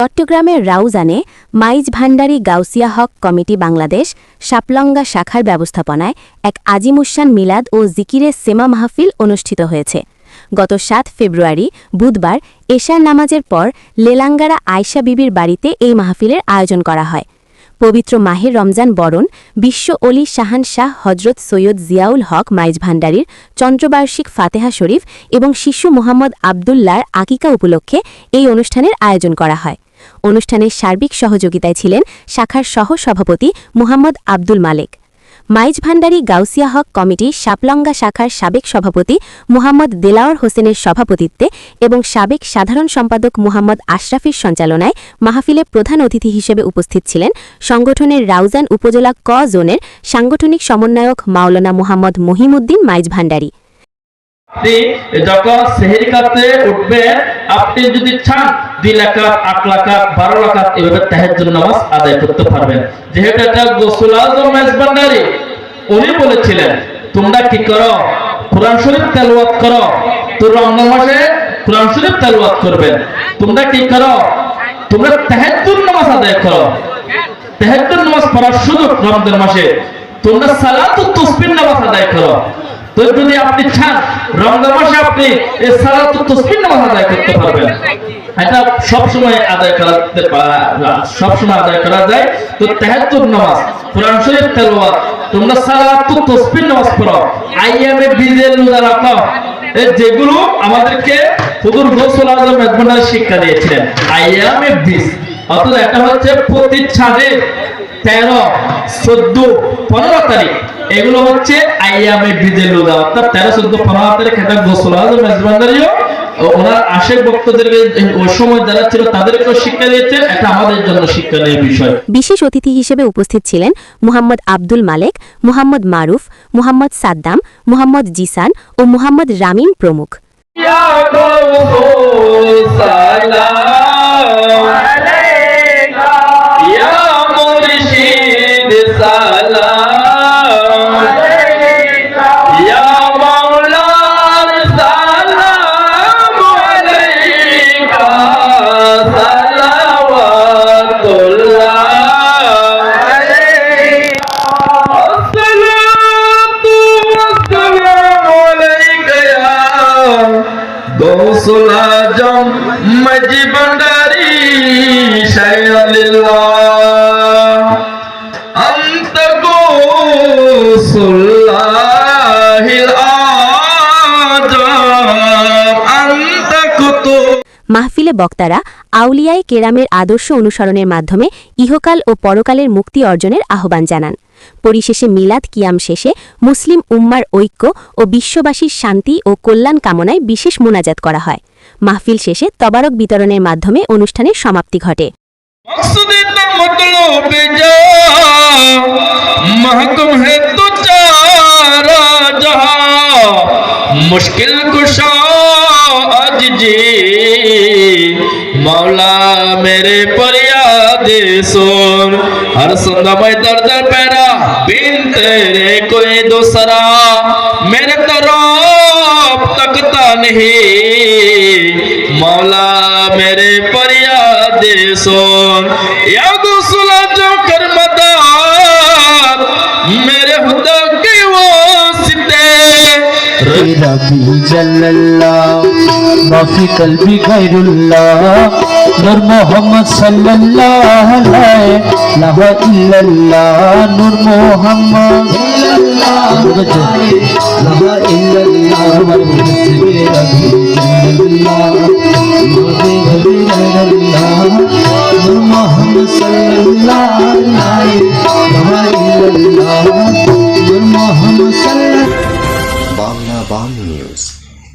চট্টগ্রামের রাউজানে Maizbhandari Gausia Haq committee Bangladesh সাপলঙ্গা শাখার ব্যবস্থাপনায় এক আজিমুসান মিলাদ ও জিকিরের সেমা মাহফিল অনুষ্ঠিত হয়েছে। গত সাত ফেব্রুয়ারি বুধবার এশার নামাজের পর লেলাঙ্গারা আয়সা বিবির বাড়িতে এই মাহফিলের আয়োজন করা হয়। পবিত্র মাহের রমজান বরণ বিশ্ব অলি শাহান শাহ হজরত সৈয়দ জিয়াউল হক মাইজ ভান্ডারীর চন্দ্রবার্ষিক ফাতেহা শরীফ এবং শিশু মোহাম্মদ আবদুল্লার আকিকা উপলক্ষে এই অনুষ্ঠানের আয়োজন করা হয়। অনুষ্ঠানের সার্বিক সহযোগিতায় ছিলেন শাখার সহ সভাপতি মুহাম্মদ আব্দুল মালেক। মাইজ ভান্ডারী গাউসিয়া হক কমিটি সাপলঙ্গা শাখার সাবেক সভাপতি মোহাম্মদ দেলাওয়ার হোসেনের সভাপতিত্বে এবং সাবেক সাধারণ সম্পাদক মোহাম্মদ আশরাফির সঞ্চালনায় মাহফিলে প্রধান অতিথি হিসেবে উপস্থিত ছিলেন সংগঠনের রাউজান উপজেলা ক জোনের সাংগঠনিক সমন্বয়ক মাওলানা মোহাম্মদ মহিমুদ্দিন মাইজ ভান্ডারী। আপনি যখন সেহেরি কাতে উঠবেন আপনি যদি চান দুই লাখাত আট লাখাত বারো লাখাত এভাবে তাহাজ্জুদ নামাজ আদায় করতে পারবেন। যেহেতু এটা গোসুল আজম মেজবান্ডারি উনি বলেছিলেন, তোমরা কি করো? কোরআন শরীফ তেলাওয়াত করো। তো রমজান মাসে কোরআন শরীফ তেলাওয়াত করবেন। তোমরা কি করো? তোমরা তাহাজ্জুদ নামাজ আদায় করো। তাহাজ্জুদ নামাজ পড়ার সুযোগ রমজান মাসে। তোমরা সালাতুত তাসবিহ নামাজ আদায় করো। তো যদি আপনি চান, রমজান আপনি এই সালাতুত তাসবিহ নামাজ আদায় করতে পারবেন। এটা সব সময় আদায় করাতে সব সময় আদায় করা যায়। তো তাহাজ্জুদ নামাজ, কোরআন শরীফ তেলাওয়াত, তোমরা সালাতুত তাসবিহ নামাজ পড়ো। আইয়ামে বিজের রোজা রাখো। যেগুলো আমাদেরকে হুজুর গোসল আজম মেজবান্ডার শিক্ষা দিয়েছিলেন, আইয়ামে বিজ অর্থাৎ এটা হচ্ছে প্রতি ছাদে তেরো, চোদ্দ, পনেরো তারিখ। এগুলো হচ্ছে আইয়ামে বিজে রোজা অর্থাৎ তেরো চোদ্দ পনেরো তারিখ এটা গোসল আজম মেজবান্ডারিও ওনার আশেক ভক্তদেরকে ওই সময় যারা ছিল তাদেরকেও শিক্ষা দিয়েছেন। এটা আমাদের জন্য শিক্ষণীয় বিষয়। বিশেষ অতিথি হিসেবে উপস্থিত ছিলেন মুহাম্মদ আব্দুল মালেক মোহাম্মদ মারুফ মুহাম্মদ সাদ্দাম মুহাম্মদ জিসান ও মুহাম্মদ রামিন প্রমুখ। يا অন্ত মাহফিলে বক্তারা আউলিয়ায় কেরামের আদর্শ অনুসরণের মাধ্যমে ইহকাল ও পরকালের মুক্তি অর্জনের আহ্বান জানান। পরিশেষে মিলাদ কিয়াম শেষে মুসলিম উম্মার ঐক্য ও বিশ্ববাসীর শান্তি ও কল্যাণ কামনায় বিশেষ মোনাজাত করা হয়। মাহফিল শেষে তবারক বিতরণের মাধ্যমে অনুষ্ঠানের সমাপ্তি ঘটে मकसद तो मतलब जा महकम है तो चारा जहां मुश्किल कुशा अज जी मौला मेरे फरियाद सुन हर सुंदमय दर्द पैरा बिन तेरे कोई दूसरा मेरे तरफ तकता नहीं मौला मेरे फरियाद सुन। या गुस्ला जो कर मदार मेरे हुदा के वो सिद्धे सिते रबी जल्लल्लाह माफ़ी भी खैरुल्ला नूर मोहम्मद सल्लल्लाहु अलैहि इल्लल्लाह नूर मोहम्मद। सल्लल्लाहु अलैहि इल्लल्लाह हमारे मुझसे